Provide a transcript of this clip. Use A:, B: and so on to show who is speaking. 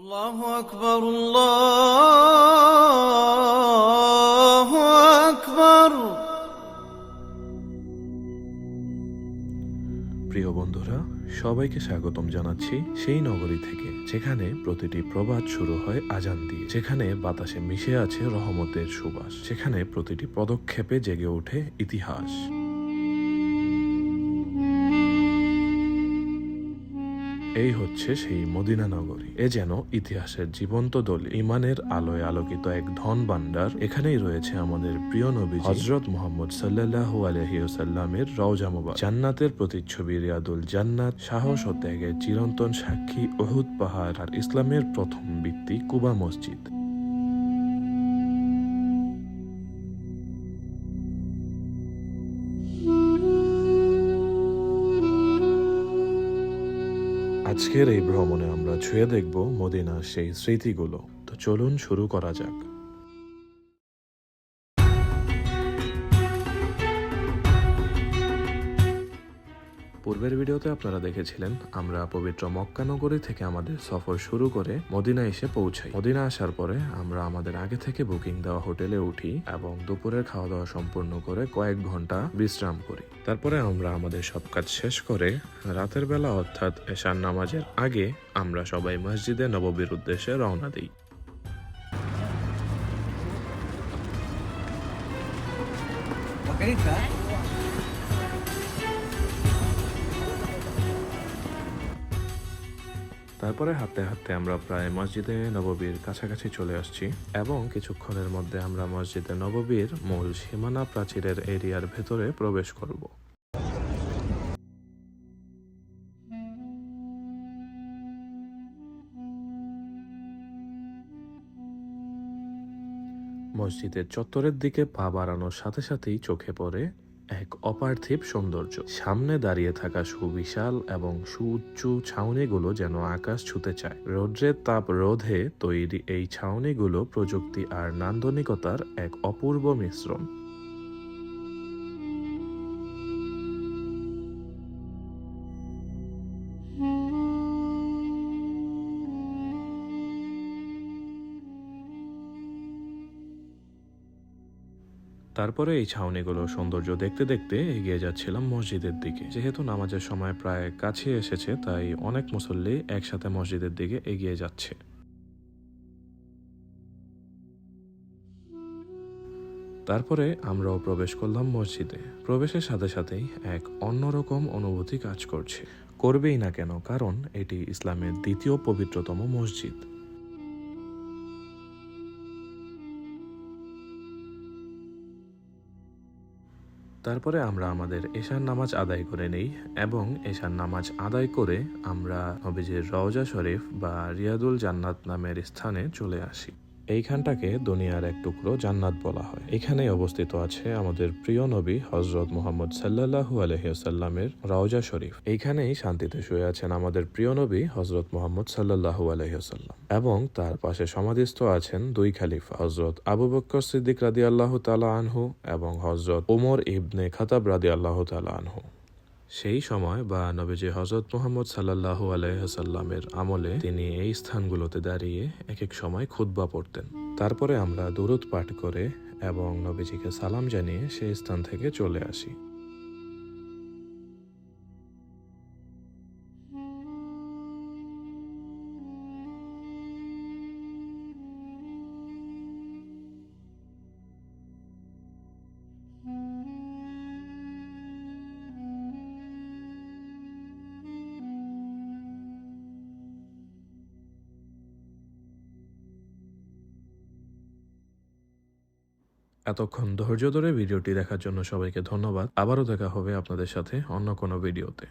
A: الله أكبر الله أكبر
B: প্রিয় বন্ধুরা সবাইকে স্বাগতম জানাচ্ছি সেই নগরী থেকে যেখানে প্রতিটি প্রবাদ শুরু হয় আজান দিয়ে যেখানে বাতাসে মিশে আছে রহমতের সুবাস যেখানে প্রতিটি পদক্ষেপে জেগে ওঠে ইতিহাস এই হচ্ছে সেই মদিনা নগরী। এ যেন ইতিহাসের জীবন্ত দল ইমানের আলোয় আলোকিত এক ধন ভান্ডার এখানেই রয়েছে আমাদের প্রিয় নবী হজরত মোহাম্মদ সাল্লাহ আলহিউসাল্লামের রওজা জান্নাতের প্রতিচ্ছবি রিয়াদুল জান্নাত, সাহস ও ত্যাগের চিরন্তন সাক্ষী ওহুদ পাহাড় আর ইসলামের প্রথম ভিত্তি কুবা মসজিদ। আজকের এই ভ্রমণে আমরা ছুঁয়ে দেখব মদিনার সেই স্মৃতিগুলো। তো চলুন শুরু করা যাক। পূর্বের ভিডিওতে আপনারা দেখেছিলেন আমরা পবিত্র মক্কানগরী থেকে আমাদের সফর শুরু করে মদিনা এসে পৌঁছাই। মদিনা আসার পরে আমরা আমাদের আগে থেকে বুকিং দেওয়া হোটেলে উঠি এবং দুপুরের খাওয়া দাওয়া সম্পূর্ণ করে কয়েক ঘণ্টা বিশ্রাম করি। তারপরে আমরা আমাদের সব কাজ শেষ করে রাতের বেলা অর্থাৎ এশার নামাজের আগে আমরা সবাই মসজিদে নববীর উদ্দেশ্যে রওনা দিই।
A: Okay,
B: তারপরে হাঁটতে হাঁটতে আমরা প্রায় মসজিদে নববীর কাছাকাছি চলে আসছি এবং কিছুক্ষণের মধ্যে আমরা মসজিদে নববীর মূল সীমানা প্রাচীরের এরিয়ার ভেতরে প্রবেশ করব। মসজিদের চত্বরের দিকে পা বাড়ানোর সাথে সাথেই চোখে পড়ে এক অপার্থিব সৌন্দর্য। সামনে দাঁড়িয়ে থাকা সুবিশাল এবং সুউচ্চ ছাউনিগুলো যেন আকাশ ছুতে চায়। রৌদ্রের তাপ রোধে তৈরি এই ছাউনিগুলো প্রযুক্তি আর নান্দনিকতার এক অপূর্ব মিশ্রণ। তারপরে এই ছাউনিগুলো সৌন্দর্য দেখতে দেখতে এগিয়ে যাচ্ছিলাম মসজিদের দিকে। যেহেতু নামাজের সময় প্রায় কাছে এসেছে, তাই অনেক মুসল্লি একসাথে মসজিদের দিকে এগিয়ে যাচ্ছে। তারপরে আমরাও প্রবেশ করলাম মসজিদে। প্রবেশের সাথে সাথেই এক অন্যরকম অনুভূতি কাজ করছে। করবেই না কেন, কারণ এটি ইসলামের দ্বিতীয় পবিত্রতম মসজিদ। তারপরে আমরা আমাদের এশার নামাজ আদায় করে নেই এবং এশার নামাজ আদায় করে আমরা নবীজির রওজা শরীফ বা রিয়াদুল জান্নাত নামের স্থানে চলে আসি। এইখানটাকে দুনিয়ার এক টুকরো জান্নাত বলা হয়। এখানেই অবস্থিত আছে আমাদের প্রিয় নবী হজরত মোহাম্মদ সাল্লাহু আলহিসাল্লামের রওজা শরীফ। এইখানেই শান্তিতে শুয়ে আছেন আমাদের প্রিয় নবী হজরত মোহাম্মদ সাল্লাহু আলহিসাল্লাম এবং তার পাশে সমাধিস্থ আছেন দুই খালিফা হজরত আবু বক্কর সিদ্দিক রাদি আল্লাহ তালা আনহু এবং হজরত ওমর ইবনে খাতাব রাদি আল্লাহ তালা আনহু। সেই সময় বা নবীজি হজরত মোহাম্মদ সাল্লাহু আলাইসাল্লামের আমলে তিনি এই স্থানগুলোতে দাঁড়িয়ে এক এক সময় খুদ্া পড়তেন। তারপরে আমরা দূরত পাঠ করে এবং নবীজিকে সালাম জানিয়ে সেই স্থান থেকে চলে আসি। এতক্ষণ ধৈর্য ধরে ভিডিওটি দেখার জন্য সবাইকে ধন্যবাদ। আবারও দেখা হবে আপনাদের সাথে অন্য কোনো ভিডিওতে।